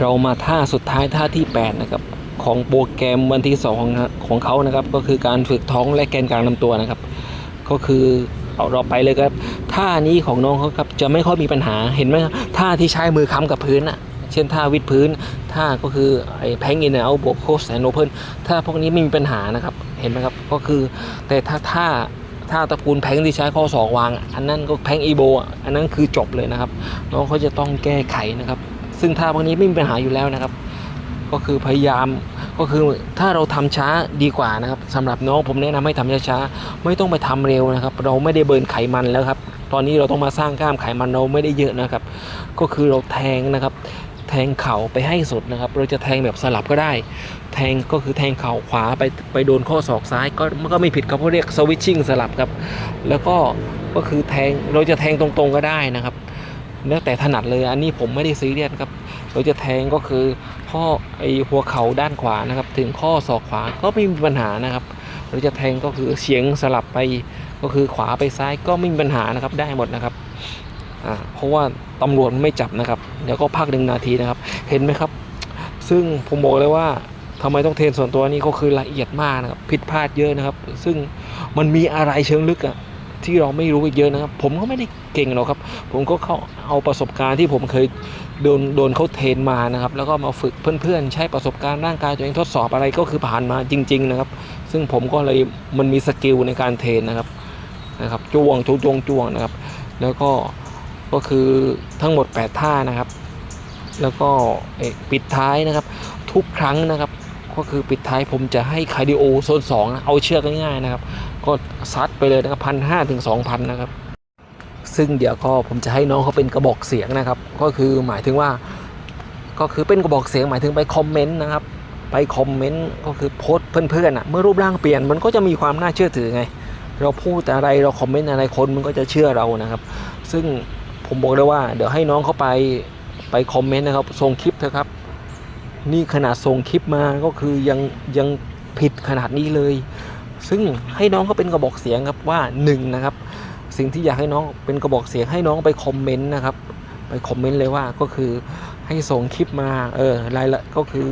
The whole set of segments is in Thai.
เรามาท่าสุดท้ายท่าที่ 8 นะครับ ของโปรแกรมวันที่2นะของเขานะครับ ก็คือการฝึกท้องและแกนกลางลำตัวนะครับ ก็คือเอาเราไปเลยครับท่านี้ของน้องเขาครับจะไม่ค่อยมีปัญหาเห็นไหมครับท่าที่ใช้มือค้ำกับพื้นอะ เช่นท่าวิดพื้นท่าก็คือไอ้แพงอินเอาบวกโคสแอนโอเพิลถ้าพวกนี้ไม่มีปัญหานะครับเห็นไหมครับก็คือแต่ถ้าท่าท่าตระกูลแพงที่ใช้ข้อศอกวาง อันนั้นก็แพงอีโบอันนั้นคือจบเลยนะครับน้องเขาจะต้องแก้ไขนะครับ ซึ่งท่าพวกนี้ไม่มีปัญหาอยู่แล้วนะครับ ก็คือพยายามก็คือถ้าเราทำช้าดีกว่านะครับสำหรับน้องผมแนะนำให้ทำช้าๆไม่ต้องไปทำเร็วนะครับ เราไม่ได้เบิร์นไขมันแล้วครับ ตอนนี้เราต้องมาสร้างกล้ามไขมันเราไม่ได้เยอะนะครับ ก็คือเราแทงนะครับ แทงเข่าไปให้สุดนะครับ เราจะแทงแบบสลับก็ได้ แทงก็คือแทงเข่าขวาไปไปโดนข้อศอกซ้ายก็มันก็ไม่ผิดครับเขาเรียกสวิตชิ่งสลับครับ แล้วก็ก็คือแทงเราจะแทงตรงๆก็ได้นะครับ แล้วแต่ถนัดเลยอันนี้ผมไม่ได้ซีเรียสครับเราจะแทงก็คือข้อไอหัวเข่าด้านขวานะครับ ถึงข้อศอกขวาก็ไม่มีปัญหานะครับเราจะแทงก็คือเฉียงสลับไปก็คือขวาไปซ้ายก็ไม่มีปัญหานะครับได้หมดนะครับอ่าเพราะว่าตำรวจไม่จับนะครับเดี๋ยวก็พักหนึ่งนาทีนะครับ เห็นไหมครับ ซึ่งผมบอกเลยว่าทำไมต้องเทรนส่วนตัวนี้ก็คือละเอียดมากนะครับผิดพลาดเยอะนะครับ ซึ่งมันมีอะไรเชิงลึกอะ ที่เราไม่รู้อีกเยอะนะครับ ผมก็ไม่ได้เก่งหรอกครับ ผมก็เขาเอาประสบการณ์ที่ผมเคยโดนโดนเขาเทรนมานะครับ แล้วก็มาฝึกเพื่อนๆ ใช้ประสบการณ์ร่างกายตัวเองทดสอบอะไรก็คือผ่านมาจริง ๆ นะครับ ซึ่งผมก็เลยมันมีสกิลในการเทรนนะครับนะครับจ้วงจ้วงจ้วงจ้วงนะครับ แล้วก็ก็คือทั้งหมด 8 ท่านะครับ แล้วก็เออปิดท้ายนะครับ ทุกครั้งนะครับ ก็คือปิดท้ายผมจะให้คาร์ดิโอโซน2นะเอาเชือกง่ายๆนะครับ ก็ซัดไปเลยนะครับพันห้าถึงสองพันนะครับ ซึ่งเดี๋ยวก็ผมจะให้น้องเขาเป็นกระบอกเสียงนะครับ ก็คือหมายถึงว่า ก็คือเป็นกระบอกเสียงหมายถึงไปคอมเมนต์นะครับ ไปคอมเมนต์ก็คือโพสเพื่อนๆอะเมื่อรูปร่างเปลี่ยนมันก็จะมีความน่าเชื่อถือไง เราพูดอะไรเราคอมเมนต์อะไรคนมันก็จะเชื่อเรานะครับ ซึ่งผมบอกเลยว่า เดี๋ยวให้น้องเขาไปไปคอมเมนต์นะครับส่งคลิปเถอะครับ นี่ขนาดส่งคลิปมาก็คือยังยังผิดขนาดนี้เลย ซึ่งให้น้องเขาเป็นกระบอกเสียงครับว่าหนึ่งนะครับ สิ่งที่อยากให้น้องเป็นกระบอกเสียงให้น้องไปคอมเมนต์นะครับ ไปคอมเมนต์เลยว่าก็คือให้ส่งคลิปมาเออรายละก็คือ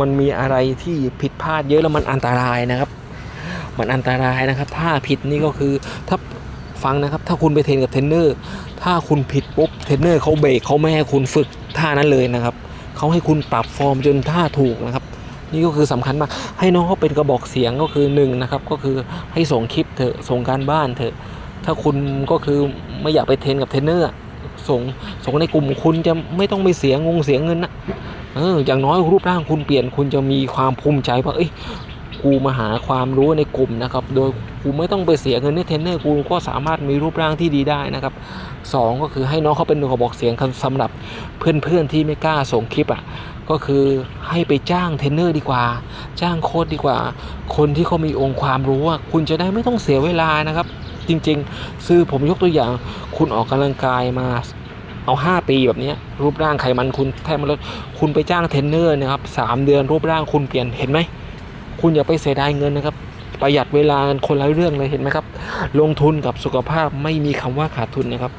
มันมีอะไรที่ผิดพลาดเยอะแล้วมันอันตรายนะครับ มันอันตรายนะครับ ถ้าผิดนี่ก็คือถ้าฟังนะครับถ้าคุณไปเทรนกับเทรนเนอร์ ถ้าคุณผิดปุ๊บเทรนเนอร์เขาเบรกเขาไม่ให้คุณฝึกท่านั้นเลยนะครับ เขาให้คุณปรับฟอร์มจนท่าถูกนะครับ นี่ก็คือสำคัญมาก ให้น้องเขาเป็นกระบอกเสียงก็คือหนึ่งนะครับ ก็คือให้ส่งคลิปเถอะส่งการบ้านเถอะ ถ้าคุณก็คือไม่อยากไปเทรนกับเทรนเนอร์ส่งส่งในกลุ่มคุณจะไม่ต้องไปเสียงงเสียเงินนะเอออย่างน้อยรูปร่างคุณเปลี่ยนคุณจะมีความภูมิใจว่าเอ้ย กูมาหาความรู้ในกลุ่มนะครับ โดยกูไม่ต้องไปเสียเงินให้เทรนเนอร์กูก็สามารถมีรูปร่างที่ดีได้นะครับสองก็คือให้น้องเขาเป็นกระบอกเสียงสำหรับเพื่อนๆที่ไม่กล้าส่งคลิปอะก็คือให้ไปจ้างเทรนเนอร์ดีกว่า จ้างโค้ดดีกว่า คนที่เขามีองค์ความรู้อะคุณจะได้ไม่ต้องเสียเวลานะครับ จริงๆซื้อผมยกตัวอย่างคุณออกกำลังกายมาเอา 5 ปีแบบนี้รูปร่างไขมันคุณแทบไมาลดคุณไปจ้างเทรนเนอร์นะครับสามเดือนรูปร่างคุณเปลี่ยนเห็นไหม คุณอย่าไปเสียดายเงินนะครับ ประหยัดเวลากันคนละเรื่องเลยเห็นไหมครับ ลงทุนกับสุขภาพไม่มีคำว่าขาดทุนนะครับ